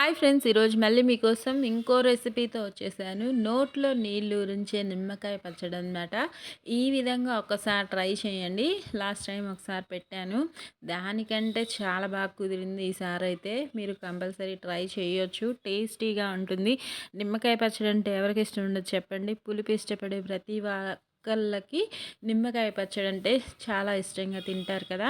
Hi friends ఈరోజు మళ్ళీ మీకోసం ఇంకో రెసిపీతో వచ్చేసాను. నోట్లో నీళ్ళు ఊరించే నిమ్మకాయ పచ్చడి అనమాట ఈ విధంగా ఒకసారి ట్రై చేయండి. లాస్ట్ టైం ఒకసారి పెట్టాను. దానికంటే చాలా బాగా కుదిరింది ఈసారి అయితే. మీరు కంపల్సరీ ట్రై చేయొచ్చు. టేస్టీగా ఉంటుంది. నిమ్మకాయ పచ్చడి అంటే ఎవరికి ఇష్టం ఉండదు చెప్పండి. పులిపి ఇష్టపడే ప్రతి ఒక్కళ్ళకి నిమ్మకాయ పచ్చడి అంటే చాలా ఇష్టంగా తింటారు కదా.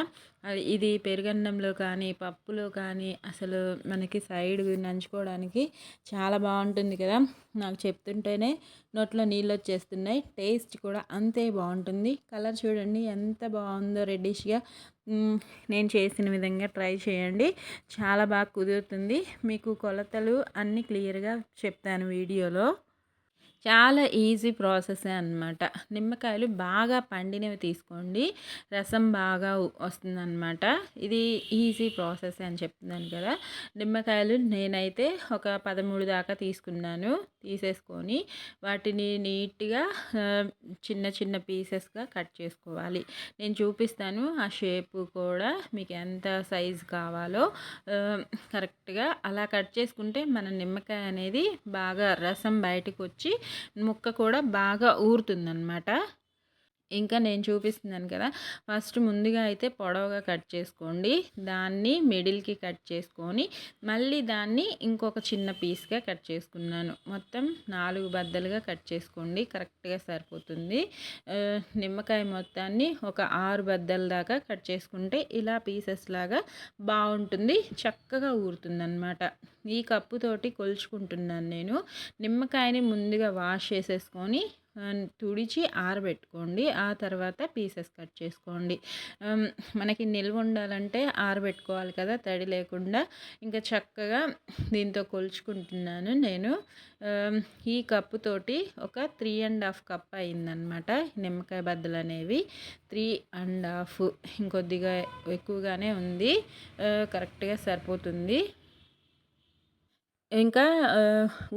ఇది పెరుగన్నంలో కానీ పప్పులో కానీ అసలు మనకి సైడ్ నంచుకోవడానికి చాలా బాగుంటుంది కదా. నాకు చెప్తుంటేనే నోట్లో నీళ్ళు వచ్చేస్తున్నాయి. టేస్ట్ కూడా అంతే బాగుంటుంది. కలర్ చూడండి ఎంత బాగుందో రెడ్డిష్గా. నేను చేసిన విధంగా ట్రై చేయండి. చాలా బాగా కుదురుతుంది. మీకు కొలతలు అన్నీ క్లియర్గా చెప్తాను వీడియోలో. చాలా ఈజీ ప్రాసెసే అనమాట నిమ్మకాయలు బాగా పండినవి తీసుకోండి. రసం బాగా వస్తుందన్నమాట. ఇది ఈజీ ప్రాసెస్ అని చెప్తున్నాను కదా. నిమ్మకాయలు నేనైతే ఒక పదమూడు దాకా తీసుకున్నాను. తీసేసుకొని వాటిని నీట్గా చిన్న చిన్న పీసెస్గా కట్ చేసుకోవాలి. నేను చూపిస్తాను ఆ షేప్ కూడా మీకు ఎంత సైజు కావాలో. కరెక్ట్గా అలా కట్ చేసుకుంటే మన నిమ్మకాయ అనేది బాగా రసం బయటకు వచ్చి ముక్క కూడా బాగా ఊరుతుందన్నమాట. ఇంకా నేను చూపిస్తున్నాను కదా. ఫస్ట్ ముందుగా అయితే పొడవుగా కట్ చేసుకోండి. దాన్ని మిడిల్కి కట్ చేసుకొని మళ్ళీ దాన్ని ఇంకొక చిన్న పీస్గా కట్ చేసుకున్నాను. మొత్తం నాలుగు బద్దలుగా కట్ చేసుకోండి. కరెక్ట్గా సరిపోతుంది. నిమ్మకాయ మొత్తాన్ని ఒక ఆరు బద్దల దాకా కట్ చేసుకుంటే ఇలా పీసెస్ లాగా బాగుంటుంది. చక్కగా ఊరుతుంది అనమాట ఈ కప్పుతోటి కొలుచుకుంటున్నాను నేను. నిమ్మకాయని ముందుగా వాష్ చేసేసుకొని తుడిచి ఆరబెట్టుకోండి. ఆ తర్వాత పీసెస్ కట్ చేసుకోండి. మనకి నిల్వ ఉండాలంటే ఆరబెట్టుకోవాలి కదా తడి లేకుండా. ఇంకా చక్కగా దీంతో కొలుచుకుంటున్నాను నేను. ఈ కప్పుతోటి ఒక త్రీ అండ్ హాఫ్ కప్ అయిందనమాట నిమ్మకాయ బద్దలు అనేవి. త్రీ అండ్ హాఫ్ ఇంకొద్దిగా ఎక్కువగానే ఉంది. కరెక్ట్గా సరిపోతుంది. ఇంకా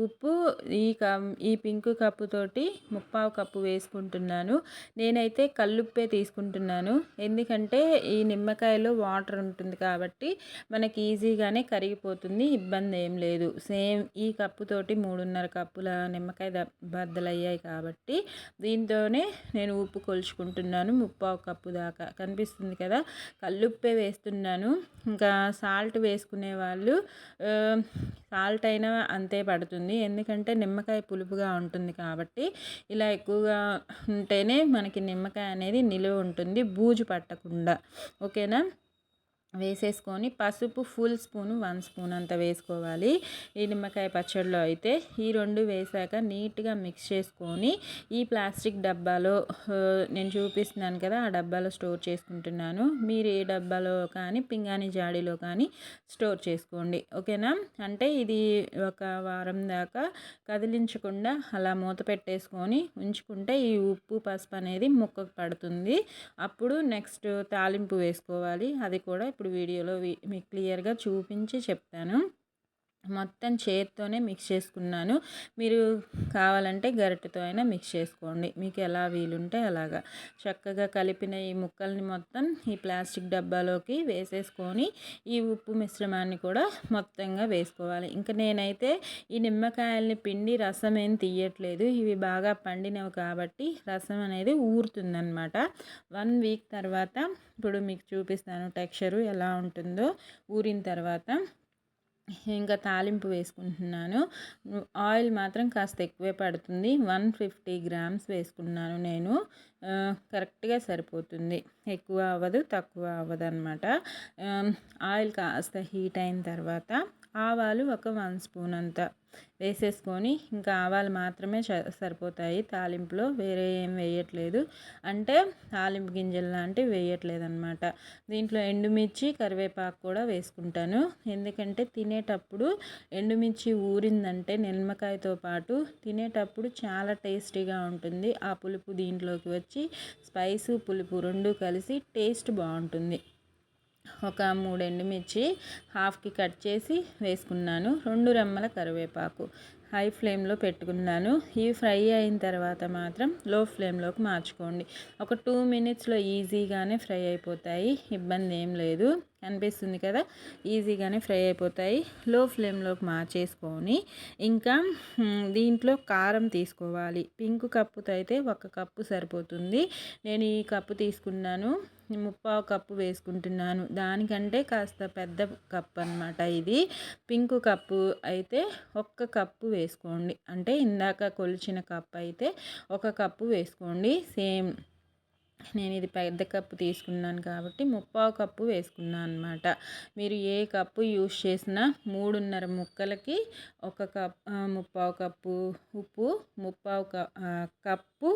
ఉప్పు ఈ క ఈ పింక్ కప్పు తోటి ముప్పావు కప్పు వేసుకుంటున్నాను. నేనైతే కల్లుప్పే తీసుకుంటున్నాను. ఎందుకంటే ఈ నిమ్మకాయలో వాటర్ ఉంటుంది కాబట్టి మనకి ఈజీగానే కరిగిపోతుంది ఇబ్బంది ఏం లేదు. సేమ్ ఈ కప్పు తోటి మూడున్నర కప్పుల నిమ్మకాయ బద్దలయ్యాయి కాబట్టి దీంతోనే నేను ఉప్పు కొలుచుకుంటున్నాను. ముప్పావు కప్పు దాకా కనిపిస్తుంది కదా కల్లుప్పే వేస్తున్నాను. ఇంకా సాల్ట్ వేసుకునే వాళ్ళు సాల్ట్ అయినా అంతే పడుతుంది. ఎందుకంటే నిమ్మకాయ పులుపుగా ఉంటుంది కాబట్టి ఇలా ఎక్కువగా ఉంటేనే మనకి నిమ్మకాయ అనేది నిలువ ఉంటుంది. బూజు పట్టకుండా. ఓకేనా? వేసేసుకొని పసుపు ఫుల్ స్పూన్ వన్ స్పూన్ అంత వేసుకోవాలి. ఈ నిమ్మకాయ పచ్చడిలో అయితే ఈ రెండు వేసాక నీట్గా మిక్స్ చేసుకొని ఈ ప్లాస్టిక్ డబ్బాలో నేను చూపిస్తున్నాను కదా ఆ డబ్బాలో స్టోర్ చేసుకుంటున్నాను. మీరు ఏ డబ్బాలో కానీ పింగాణి జాడీలో కానీ స్టోర్ చేసుకోండి. ఓకేనా? అంటే ఇది ఒక వారం దాకా కదిలించకుండా అలా మూత పెట్టేసుకొని ఉంచుకుంటే ఈ ఉప్పు పసుపు అనేది ముక్కకు పడుతుంది. అప్పుడు నెక్స్ట్ తాలింపు వేసుకోవాలి. అది కూడా ఇప్పుడు ఇప్పుడు వీడియోలో మీకు క్లియర్గా చూపించి చెప్తాను. మొత్తం చేత్తోనే మిక్స్ చేసుకున్నాను. మీరు కావాలంటే గరిటెతో అయినా మిక్స్ చేసుకోండి. మీకు ఎలా వీలుంటే అలాగా. చక్కగా కలిపిన ఈ ముక్కల్ని మొత్తం ఈ ప్లాస్టిక్ డబ్బాలోకి వేసేసుకొని ఈ ఉప్పు మిశ్రమాన్ని కూడా మొత్తంగా వేసుకోవాలి. ఇంకా నేనైతే ఈ నిమ్మకాయల్ని పిండి రసం ఏం తీయట్లేదు. ఇవి బాగా పండినవి కాబట్టి రసం అనేది ఊరుతుందనమాట వన్ వీక్ తర్వాత ఇప్పుడు మీకు చూపిస్తాను టెక్స్చరు ఎలా ఉంటుందో. ఊరిన తర్వాత ఇంకా తాలింపు వేసుకుంటున్నాను. ఆయిల్ మాత్రం కాస్త ఎక్కువే పడుతుంది. వన్ ఫిఫ్టీ గ్రామ్స్ వేసుకున్నాను నేను. కరెక్ట్గా సరిపోతుంది. ఎక్కువ అవ్వదు తక్కువ అవ్వదు అనమాట ఆయిల్ కాస్త హీట్ అయిన తర్వాత ఆవాలు ఒక వన్ స్పూన్ అంత వేసేసుకొని ఇంకా ఆవాలు మాత్రమే సరిపోతాయి. తాలింపులో వేరే ఏం వేయట్లేదు. అంటే తాలింపు గింజలు లాంటివి వేయట్లేదు అనమాట దీంట్లో ఎండుమిర్చి కరివేపాకు కూడా వేసుకుంటాను. ఎందుకంటే తినేటప్పుడు ఎండుమిర్చి ఊరిందంటే నిమ్మకాయతో పాటు తినేటప్పుడు చాలా టేస్టీగా ఉంటుంది. ఆ పులుపు దీంట్లోకి వచ్చి స్పైసు పులుపు రెండు కలిసి టేస్ట్ బాగుంటుంది. ఒక మూడు ఎండుమిర్చి హాఫ్కి కట్ చేసి వేసుకున్నాను. రెండు రెమ్మల కరివేపాకు హై ఫ్లేమ్లో పెట్టుకున్నాను. ఇవి ఫ్రై అయిన తర్వాత మాత్రం లో ఫ్లేమ్లోకి మార్చుకోండి. ఒక టూ మినిట్స్లో ఈజీగానే ఫ్రై అయిపోతాయి. ఇబ్బంది ఏం లేదు. అనిపిస్తుంది కదా. ఈజీగానే ఫ్రై అయిపోతాయి. లో ఫ్లేమ్లోకి మార్చేసుకొని ఇంకా దీంట్లో కారం తీసుకోవాలి. పింక్ కప్పుతో అయితే ఒక కప్పు సరిపోతుంది. నేను ఈ కప్పు తీసుకున్నాను. ముప్పావు కప్పు వేసుకుంటున్నాను. దానికంటే కాస్త పెద్ద కప్ అనమాట ఇది. పింక్ కప్పు అయితే ఒక్క కప్పు వేసుకోండి. అంటే ఇందాక కొలిచిన కప్ అయితే ఒక కప్పు వేసుకోండి. సేమ్ నేను ఇది పెద్ద కప్పు తీసుకున్నాను కాబట్టి ముప్పావు కప్పు వేసుకున్నాను అనమాట మీరు ఏ కప్పు యూస్ చేసినా మూడున్నర ముక్కలకి ఒక కప్ ముప్పావు కప్పు ఉప్పు ముప్పావు కప్పు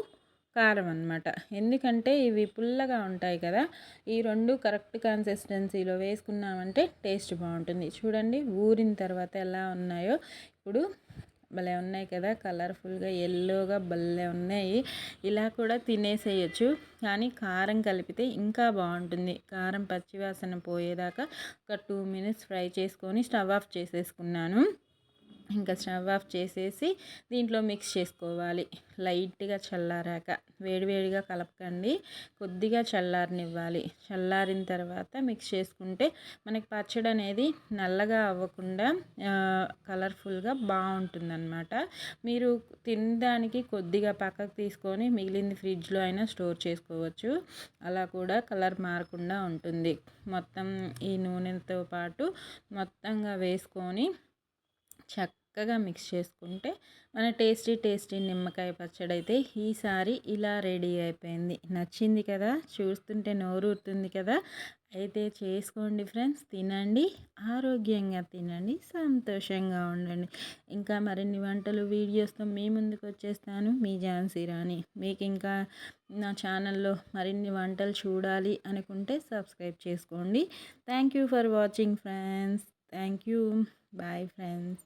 కారం అనమాట ఎందుకంటే ఇవి పుల్లగా ఉంటాయి కదా ఈ రెండు కరెక్ట్ కన్సిస్టెన్సీలో వేసుకున్నామంటే టేస్ట్ బాగుంటుంది. చూడండి ఊరిన తర్వాత ఎలా ఉన్నాయో. ఇప్పుడు భలే ఉన్నాయి కదా కలర్ఫుల్గా ఎల్లోగా భలే ఉన్నాయి. ఇలా కూడా తినేసేయచ్చు. కానీ కారం కలిపితే ఇంకా బాగుంటుంది. కారం పచ్చివాసన పోయేదాకా ఒక టూ మినిట్స్ ఫ్రై చేసుకొని స్టవ్ ఆఫ్ చేసేసుకున్నాను. ఇంకా స్టవ్ ఆఫ్ చేసేసి దీంట్లో మిక్స్ చేసుకోవాలి. లైట్గా చల్లారాక వేడివేడిగా కలపకండి. కొద్దిగా చల్లారనివ్వాలి. చల్లారిన తర్వాత మిక్స్ చేసుకుంటే మనకి పచ్చడి అనేది నల్లగా అవ్వకుండా కలర్ఫుల్గా బాగుంటుందన్నమాట. మీరు తినడానికి కొద్దిగా పక్కకు తీసుకొని మిగిలింది ఫ్రిడ్జ్లో అయినా స్టోర్ చేసుకోవచ్చు. అలా కూడా కలర్ మారకుండా ఉంటుంది. మొత్తం ఈ నూనెతో పాటు మొత్తంగా వేసుకొని చక్క చక్కగా మిక్స్ చేసుకుంటే మన టేస్టీ టేస్టీ నిమ్మకాయ పచ్చడి అయితే ఈసారి ఇలా రెడీ అయిపోయింది. నచ్చింది కదా? చూస్తుంటే నోరూరుతుంది కదా? అయితే చేసుకోండి ఫ్రెండ్స్ తినండి ఆరోగ్యంగా తినండి సంతోషంగా ఉండండి. ఇంకా మరిన్ని వంటలు వీడియోస్తో మీ ముందుకు వచ్చేస్తాను. మీ ఝాన్సీ రాణి. మీకు ఇంకా నా ఛానల్లో మరిన్ని వంటలు చూడాలి అనుకుంటే సబ్స్క్రైబ్ చేసుకోండి. Thank you for watching friends. Thank you. Bye friends.